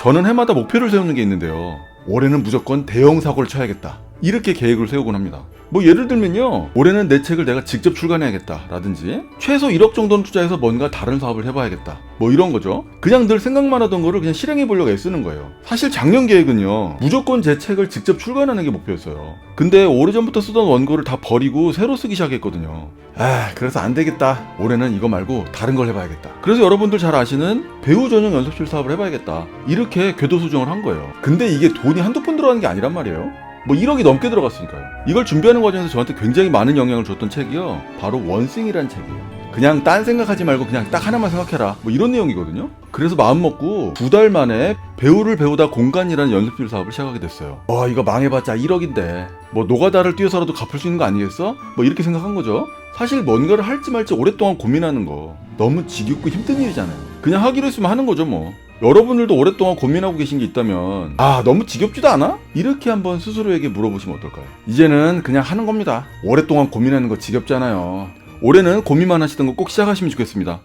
저는 해마다 목표를 세우는 게 있는데요. 올해는 무조건 대형 사고를 쳐야겠다. 이렇게 계획을 세우곤 합니다. 뭐 예를 들면요. 올해는 내 책을 내가 직접 출간해야겠다. 라든지 최소 1억 정도는 투자해서 뭔가 다른 사업을 해봐야겠다. 뭐 이런 거죠. 그냥 늘 생각만 하던 거를 그냥 실행해 보려고 애쓰는 거예요. 사실 작년 계획은요. 무조건 제 책을 직접 출간하는 게 목표였어요. 근데 오래전부터 쓰던 원고를 다 버리고 새로 쓰기 시작했거든요. 아, 그래서 안 되겠다. 올해는 이거 말고 다른 걸 해봐야겠다. 그래서 여러분들 잘 아시는 배우 전용 연습실 사업을 해봐야겠다. 이렇게 궤도 수정을 한 거예요. 근데 이게 돈이 한두 푼 들어가는 게 아니란 말이에요. 뭐 1억이 넘게 들어갔으니까요. 이걸 준비하는 과정에서 저한테 굉장히 많은 영향을 줬던 책이요. 바로 원싱이란 책이에요. 그냥 딴 생각하지 말고 그냥 딱 하나만 생각해라. 뭐 이런 내용이거든요. 그래서 마음 먹고 두 달 만에 배우를 배우다 공간이라는 연습실 사업을 시작하게 됐어요. 와 이거 망해봤자 1억인데 뭐 노가다를 뛰어서라도 갚을 수 있는 거 아니겠어? 뭐 이렇게 생각한 거죠. 사실 뭔가를 할지 말지 오랫동안 고민하는 거 너무 지겹고 힘든 일이잖아요. 그냥 하기로 했으면 하는 거죠 뭐. 여러분들도 오랫동안 고민하고 계신 게 있다면 아 너무 지겹지도 않아? 이렇게 한번 스스로에게 물어보시면 어떨까요? 이제는 그냥 하는 겁니다. 오랫동안 고민하는 거 지겹잖아요. 올해는 고민만 하시던 거 꼭 시작하시면 좋겠습니다.